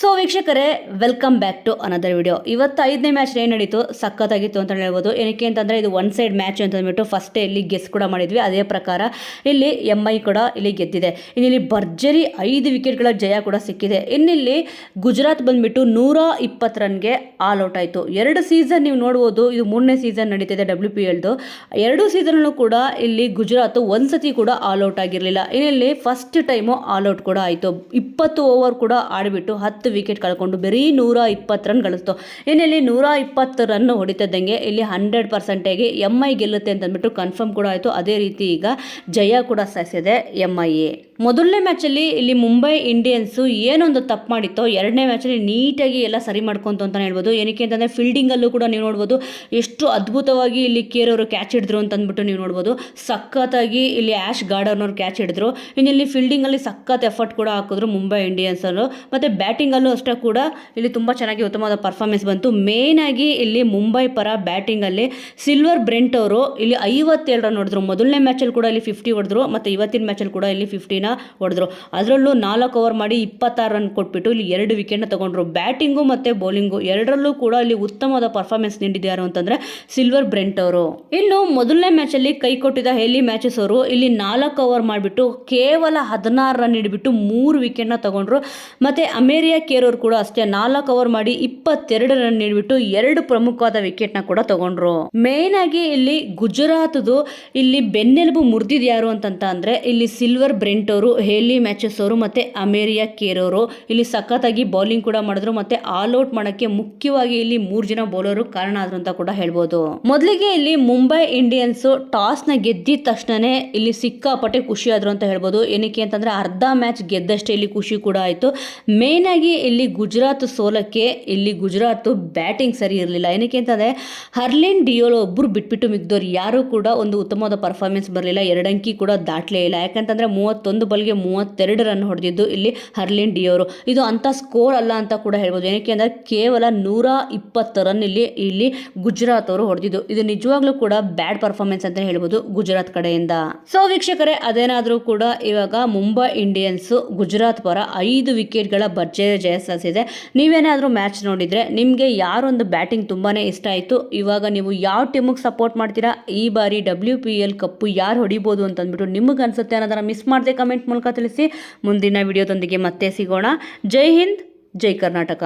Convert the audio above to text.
So ವೀಕ್ಷಕರೇ welcome back to another video ಇವತ್ತು ಐದನೇ ಮ್ಯಾಚ್ ಏನು ನಡೀತು? ಸಖತ್ತಾಗಿತ್ತು ಅಂತ ಹೇಳ್ಬೋದು. ಏನಕ್ಕೆ ಅಂತಂದರೆ, ಇದು ಒನ್ ಸೈಡ್ ಮ್ಯಾಚ್ ಅಂತ ಅಂದ್ಬಿಟ್ಟು ಫಸ್ಟೇ ಇಲ್ಲಿ ಗೆಸ್ ಕೂಡ ಮಾಡಿದ್ವಿ. ಅದೇ ಪ್ರಕಾರ ಇಲ್ಲಿ ಎಂ ಐ ಕೂಡ ಇಲ್ಲಿ ಗೆದ್ದಿದೆ. ಇನ್ನಿಲ್ಲಿ ಭರ್ಜರಿ ಐದು ವಿಕೆಟ್ಗಳ ಜಯ ಕೂಡ ಸಿಕ್ಕಿದೆ. ಇನ್ನಿಲ್ಲಿ ಗುಜರಾತ್ ಬಂದ್ಬಿಟ್ಟು ನೂರ ಇಪ್ಪತ್ತು ರನ್ಗೆ ಆಲ್ ಔಟ್ ಆಯಿತು. ಎರಡು ಸೀಸನ್ ನೀವು ನೋಡ್ಬೋದು, ಇದು ಮೂರನೇ ಸೀಸನ್ ನಡೀತಿದೆ ಡಬ್ಲ್ಯೂ ಪಿ ಎಲ್ದು ಎರಡು ಸೀಸನ್ನು ಕೂಡ ಇಲ್ಲಿ ಗುಜರಾತ್ ಒಂದು ಸತಿ ಕೂಡ ಆಲ್ ಔಟ್ ಆಗಿರಲಿಲ್ಲ. ಇನ್ನಿಲ್ಲಿ ಫಸ್ಟ್ ಟೈಮು ಆಲ್ ಔಟ್ ಕೂಡ ಆಯಿತು. ಇಪ್ಪತ್ತು ಓವರ್ ಕೂಡ ಆಡಿಬಿಟ್ಟು ಹತ್ತು ವಿಕೆಟ್ ಕಳ್ಕೊಂಡು ಬರೀ ನೂರ ಇಪ್ಪತ್ತು ರನ್ ಗಳಿಸ್ತು. ಇನ್ನಿಲ್ಲಿ ನೂರ ಇಪ್ಪತ್ತು ರನ್ ಹೊಡಿತಿದ್ದಂಗೆ ಇಲ್ಲಿ ಹಂಡ್ರೆಡ್ ಪರ್ಸೆಂಟೇಗೆ ಎಂ ಐ ಗೆಲ್ಲುತ್ತೆ ಅಂತ ಅಂದ್ಬಿಟ್ಟು ಕನ್ಫರ್ಮ್ ಕೂಡ ಆಯಿತು. ಅದೇ ರೀತಿ ಈಗ ಜಯ ಕೂಡ ಸಹಿಸಿದೆ ಎಂ ಐ ಎ. ಮೊದಲನೇ ಮ್ಯಾಚಲ್ಲಿ ಇಲ್ಲಿ ಮುಂಬೈ ಇಂಡಿಯನ್ಸು ಏನೊಂದು ತಪ್ಪು ಮಾಡಿತ್ತೋ, ಎರಡನೇ ಮ್ಯಾಚಲ್ಲಿ ನೀಟಾಗಿ ಎಲ್ಲ ಸರಿ ಮಾಡ್ಕೊಂತು ಅಂತಲೇ ಹೇಳ್ಬೋದು. ಏನಕ್ಕೆ ಅಂತಂದರೆ ಫೀಲ್ಡಿಂಗಲ್ಲೂ ಕೂಡ ನೀವು ನೋಡ್ಬೋದು, ಎಷ್ಟು ಅದ್ಭುತವಾಗಿ ಇಲ್ಲಿ ಕೇರ್ ಅವರು ಕ್ಯಾಚ್ ಹಿಡಿದ್ರು ಅಂತ ಅಂದ್ಬಿಟ್ಟು ನೀವು ನೋಡ್ಬೋದು. ಸಖತ್ತಾಗಿ ಇಲ್ಲಿ ಆ್ಯಶ್ ಗಾರ್ಡರ್ನವ್ರು ಕ್ಯಾಚ್ ಹಿಡಿದ್ರು. ಇನ್ನು ಇಲ್ಲಿ ಫೀಲ್ಡಿಂಗಲ್ಲಿ ಸಖತ್ ಎಫರ್ಟ್ ಕೂಡ ಹಾಕಿದ್ರು ಮುಂಬೈ ಇಂಡಿಯನ್ಸ್ ಅವರು ಮತ್ತು ಬ್ಯಾಟಿಂಗಲ್ಲೂ ಅಷ್ಟೇ ಕೂಡ ಇಲ್ಲಿ ತುಂಬ ಚೆನ್ನಾಗಿ ಉತ್ತಮವಾದ ಪರ್ಫಾರ್ಮೆನ್ಸ್ ಬಂತು. ಮೇನ್ ಆಗಿ ಇಲ್ಲಿ ಮುಂಬೈ ಪರ ಬ್ಯಾಟಿಂಗಲ್ಲಿ ಸಿಲ್ವರ್ ಬ್ರೆಂಟ್ ಅವರು ಇಲ್ಲಿ ಐವತ್ತೇಳು ರನ್ ಹೊಡೆದ್ರು ಮೊದಲನೇ ಮ್ಯಾಚಲ್ಲಿ ಕೂಡ ಇಲ್ಲಿ ಫಿಫ್ಟಿ ಹೊಡೆದ್ರು, ಮತ್ತು ಇವತ್ತಿನ ಮ್ಯಾಚಲ್ಲಿ ಕೂಡ ಇಲ್ಲಿ ಫಿಫ್ಟಿನ ಹೊಡೆದ್ರು. ಅದರಲ್ಲೂ ನಾಲ್ಕು ಓವರ್ ಮಾಡಿ ಇಪ್ಪತ್ತಾರು ರನ್ ಕೊಟ್ಬಿಟ್ಟು ಇಲ್ಲಿ ಎರಡು ವಿಕೆಟ್ನ ತಗೊಂಡ್ರು. ಬ್ಯಾಟಿಂಗು ಮತ್ತು ಬೌಲಿಂಗು ಎರಡರಲ್ಲೂ ಕೂಡ ಇಲ್ಲಿ ಉತ್ತಮವಾದ ಪರ್ಫಾರ್ಮೆನ್ಸ್ ನೀಡಿದ್ಯಾರು ಅಂತಂದರೆ ಸಿಲ್ವರ್ ಬ್ರೆಂಟ್ ಅವರು. ಇನ್ನು ಮೊದಲನೇ ಮ್ಯಾಚಲ್ಲಿ ಕೈ ಕೊಟ್ಟಿದ್ದ ಹೆಲಿ ಮ್ಯಾಚಸ್ ಅವರು ಇಲ್ಲಿ ನಾಲ್ಕು ಓವರ್ ಮಾಡಿಬಿಟ್ಟು ಕೇವಲ ಹದಿನಾರು ರನ್ ಹಿಡಿಬಿಟ್ಟು ಮೂರು ವಿಕೆಟ್ನ ತಗೊಂಡ್ರು. ಮತ್ತು ಅಮೇರಿಯಾ ಕೇರ್ ಅವರು ಕೂಡ ಅಷ್ಟೇ ನಾಲ್ಕು ಓವರ್ ಮಾಡಿ ಇಪ್ಪತ್ತೆರಡು ರನ್ ನೀಡಿಬಿಟ್ಟು ಎರಡು ಪ್ರಮುಖವಾದ ವಿಕೆಟ್ನ ಕೂಡ ತಗೊಂಡ್ರು. ಮೇನ್ ಆಗಿ ಇಲ್ಲಿ ಗುಜರಾತ್ದು ಇಲ್ಲಿ ಬೆನ್ನೆಲುಬು ಮುರಿದಿದ್ಯಾರು ಅಂತಂತ ಅಂದ್ರೆ ಇಲ್ಲಿ ಸಿಲ್ವರ್ ಬ್ರೆಂಟ್ ಅವರು ಹೇಲಿ ಮ್ಯಾಚಸ್ ಅವರು ಮತ್ತೆ ಅಮೇರಿಯಾ ಕೇರೋರು ಅವರು ಇಲ್ಲಿ ಸಖತ್ತಾಗಿ ಬೌಲಿಂಗ್ ಕೂಡ ಮಾಡಿದ್ರು ಮತ್ತೆ ಆಲ್ ಔಟ್ ಮಾಡೋಕ್ಕೆ ಮುಖ್ಯವಾಗಿ ಇಲ್ಲಿ ಮೂರು ಜನ ಬೌಲರು ಕಾರಣ ಆದ್ರು ಅಂತ ಕೂಡ ಹೇಳ್ಬೋದು. ಮೊದಲಿಗೆ ಇಲ್ಲಿ ಮುಂಬೈ ಇಂಡಿಯನ್ಸ್ ಟಾಸ್ನ ಗೆದ್ದಿದ ತಕ್ಷಣನೇ ಇಲ್ಲಿ ಸಿಕ್ಕಾಪಟ್ಟೆ ಖುಷಿ ಆದ್ರು ಅಂತ ಹೇಳ್ಬೋದು. ಏನಕ್ಕೆ ಅಂತಂದ್ರೆ ಅರ್ಧ ಮ್ಯಾಚ್ ಗೆದ್ದಷ್ಟೇ ಇಲ್ಲಿ ಖುಷಿ ಕೂಡ ಆಯ್ತು. ಮೇನ್ ಆಗಿ ಇಲ್ಲಿ ಗುಜರಾತ್ ಸೋಲಕ್ಕೆ ಇಲ್ಲಿ ಗುಜರಾತ್ ಬ್ಯಾಟಿಂಗ್ ಸರಿ ಇರಲಿಲ್ಲ. ಏನಕ್ಕೆ ಅಂತಂದ್ರೆ ಹರ್ಲಿನ್ ಡಿಯೋಲೋ ಒಬ್ಬರು ಬಿಟ್ಬಿಟ್ಟು ಮಿಗ್ದವ್ರು ಯಾರು ಕೂಡ ಒಂದು ಉತ್ತಮವಾದ ಪರ್ಫಾರ್ಮೆನ್ಸ್ ಬರಲಿಲ್ಲ. ಎರಡಂಕಿ ಕೂಡ ದಾಟ್ಲೇ ಇಲ್ಲ. ಯಾಕಂತಂದ್ರೆ ಮೂವತ್ತೊಂದು ಬಲ್ಗೆ ಮೂವತ್ತೆರಡು ರನ್ ಹೊಡೆದಿದ್ದು ಇಲ್ಲಿ ಹರ್ಲಿನ್ ಡಿಯೋರು. ಇದು ಅಂಥ ಸ್ಕೋರ್ ಅಲ್ಲ ಅಂತ ಕೂಡ ಹೇಳ್ಬೋದು. ಏನಕ್ಕೆ ಅಂದರೆ ಕೇವಲ ನೂರ ಇಪ್ಪತ್ತು ರನ್ ಇಲ್ಲಿ ಇಲ್ಲಿ ಗುಜರಾತ್ ಅವರು ಹೊಡೆದಿದ್ದು. ಇದು ನಿಜವಾಗ್ಲೂ ಕೂಡ ಬ್ಯಾಡ್ ಪರ್ಫಾರ್ಮೆನ್ಸ್ ಅಂತ ಹೇಳ್ಬೋದು ಗುಜರಾತ್ ಕಡೆಯಿಂದ. ಸೊ ವೀಕ್ಷಕರೇ, ಅದೇನಾದರೂ ಕೂಡ ಇವಾಗ ಮುಂಬೈ ಇಂಡಿಯನ್ಸ್ ಗುಜರಾತ್ ಪರ ಐದು ವಿಕೆಟ್ಗಳ ಭರ್ಜರಿ ಜಯ ಸಾಧಿಸಿದೆ. ನೀವೇನಾದರೂ ಮ್ಯಾಚ್ ನೋಡಿದರೆ ನಿಮಗೆ ಯಾರೊಂದು ಬ್ಯಾಟಿಂಗ್ ತುಂಬಾ ಇಷ್ಟ ಆಯಿತು? ಇವಾಗ ನೀವು ಯಾವ ಟೀಮಿಗೆ ಸಪೋರ್ಟ್ ಮಾಡ್ತೀರಾ? ಈ ಬಾರಿ ಡಬ್ಲ್ಯೂ ಪಿ ಎಲ್ ಕಪ್ಪು ಯಾರು ಹೊಡಿಬೋದು ಅಂತ ಅಂದ್ಬಿಟ್ಟು ನಿಮಗೆ ಅನಿಸುತ್ತೆ ಅನ್ನೋದನ್ನು ಮಿಸ್ ಮಾಡದೆ ಕಮೆಂಟ್ ಮೂಲಕ ತಿಳಿಸಿ. ಮುಂದಿನ ವಿಡಿಯೋದೊಂದಿಗೆ ಮತ್ತೆ ಸಿಗೋಣ. ಜೈ ಹಿಂದ್ ಜೈ ಕರ್ನಾಟಕ.